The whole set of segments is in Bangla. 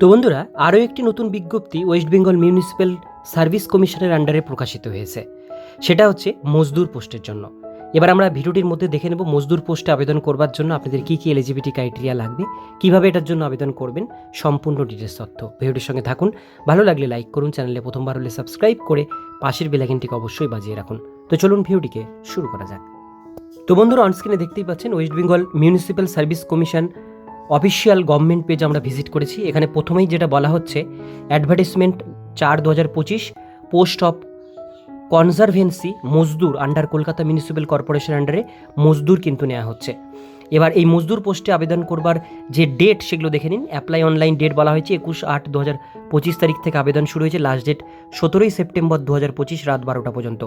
তো বন্ধুরা, আরও একটি নতুন বিজ্ঞপ্তি ওয়েস্ট বেঙ্গল মিউনিসিপ্যাল সার্ভিস কমিশনের আন্ডারে প্রকাশিত হয়েছে। সেটা হচ্ছে মজদুর পোস্টের জন্য। এবার আমরা ভিডিওটির মধ্যে দেখে নেব মজদুর পোস্টে আবেদন করবার জন্য আপনাদের কী কী এলিজিবিলিটি ক্রাইটেরিয়া লাগবে, কীভাবে এটার জন্য আবেদন করবেন, সম্পূর্ণ ডিটেলস তথ্য। ভিডিওটির সঙ্গে থাকুন, ভালো লাগলে লাইক করুন, চ্যানেলে প্রথমবার হলে সাবস্ক্রাইব করে পাশের বেলাইকনটিকে অবশ্যই বাজিয়ে রাখুন। তো চলুন ভিডিওটিকে শুরু করা যাক। তো বন্ধুরা অনস্ক্রিনে দেখতেই পাচ্ছেন West Bengal municipal service commission official government page আমরা ভিজিট করেছি। এখানে প্রথমেই যেটা বলা হচ্ছে অ্যাডভার্টাইজমেন্ট চার দু হাজার পঁচিশ post of conservancy mazdoor under Kolkata municipal corporation আন্ডারে মজদুর কিন্তু নেওয়া হচ্ছে। এবার এই মজদুর পোস্টে আবেদন করবার যে ডেট সেগুলো দেখে নিন। অ্যাপ্লাই অনলাইন ডেট বলা হয়েছে একুশ আট দু হাজার পঁচিশ তারিখ থেকে আবেদন শুরু হয়েছে লাস্ট ডেট সতেরোই সেপ্টেম্বর দু হাজার পঁচিশ রাত বারোটা পর্যন্ত।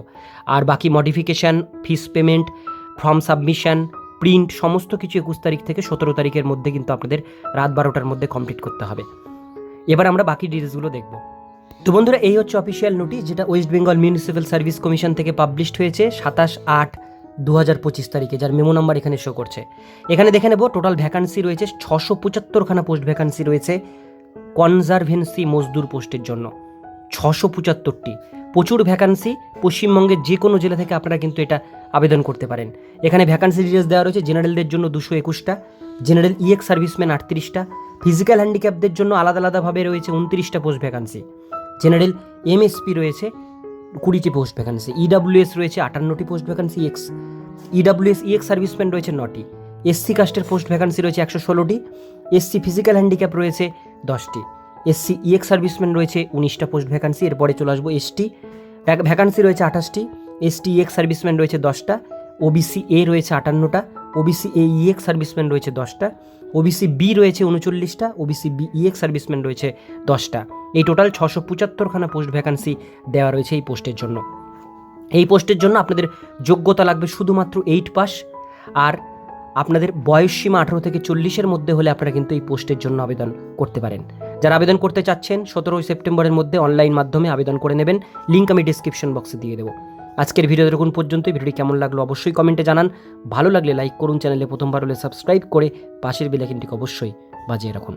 আর বাকি modification fees payment form submission print, সমস্ত কিছু একুশ তারিখ থেকে সতেরো তারিখের মধ্যে কিন্তু আপনাদের রাত বারোটার মধ্যে কমপ্লিট করতে হবে। এবার আমরা বাকি ডিটেলসগুলো দেখব। তো বন্ধুরা, এই হচ্ছে অফিসিয়াল নোটিশ যেটা West Bengal municipal service commission থেকে পাবলিশড হয়েছে সাতাশ আট দু হাজার পঁচিশ তারিখে, যার মেমো নাম্বার এখানে শো করছে। এখানে দেখে নেব টোটাল ভ্যাকান্সি রয়েছে ছশো পঁচাত্তরখানা পোস্ট ভ্যাকান্সি রয়েছে কনজারভেন্সি মজদুর পোস্টের জন্য। ছশো পঁচাত্তরটি। প্রচুর ভ্যাকান্সি পশ্চিমবঙ্গের যে কোনো জেলা থেকে আপনারা কিন্তু এটা আবেদন করতে পারেন। এখানে ভ্যাকান্সি ডিটেলস দেওয়া রয়েছে জেনারেলদের জন্য দুশো একুশটা জেনারেল ইএক্স সার্ভিসম্যান আটত্রিশটা ফিজিক্যাল হ্যান্ডিক্যাপদের জন্য আলাদা আলাদাভাবে রয়েছে উনত্রিশটা পোস্ট ভ্যাকান্সি জেনারেল এমএসপি রয়েছে, কুড়িটি পোস্ট ভ্যাকান্সি ইডাব্লিউএস রয়েছে, আটান্নটি post vacancy ex EWS ex serviceman রয়েছে নটি। এসসি কাস্টের পোস্ট ভ্যাকান্সি রয়েছে একশো ষোলোটি এসসি ফিজিক্যাল হ্যান্ডিক্যাপ রয়েছে দশটি। এসসি ইএক্স সার্ভিসম্যান রয়েছে, উনিশটা পোস্ট ভ্যাকান্সি, এরপরে চলে আসব এসটি ভ্যাকান্সি রয়েছে আঠাশটি এসটি ইএক্স সার্ভিসম্যান রয়েছে দশটা ওবিসি এ রয়েছে আটান্নটা ওবিসি এ ইএক্স সার্ভিসম্যান রয়েছে দশটা ওবিসি বি রয়েছে উনচল্লিশটা ওবিসি বি ইএক্স সার্ভিসম্যান রয়েছে দশটা। এই টোটাল ছশো পঁচাত্তরখানা পোস্ট ভ্যাকান্সি দেওয়া রয়েছে এই পোস্টের জন্য। এই পোস্টের জন্য আপনাদের যোগ্যতা লাগবে শুধুমাত্র এইট পাস, আর আপনাদের বয়স সীমা আঠারো থেকে চল্লিশের মধ্যে হলে আপনারা কিন্তু এই পোস্টের জন্য আবেদন করতে পারেন। যারা আবেদন করতে চাচ্ছেন, সতেরোই সেপ্টেম্বরের মধ্যে অনলাইন মাধ্যমে আবেদন করে নেবেন। লিঙ্ক আমি ডিসক্রিপশন বক্সে দিয়ে দেবো। আজকের ভিডিও দেখুন পর্যন্ত ভিডিওটি কেমন লাগল অবশ্যই কমেন্টে জানান। ভালো লাগলে লাইক করুন, চ্যানেলে প্রথমবার হলে সাবস্ক্রাইব করে পাশের বেলাইকিনটিকে অবশ্যই বাজিয়ে রাখুন।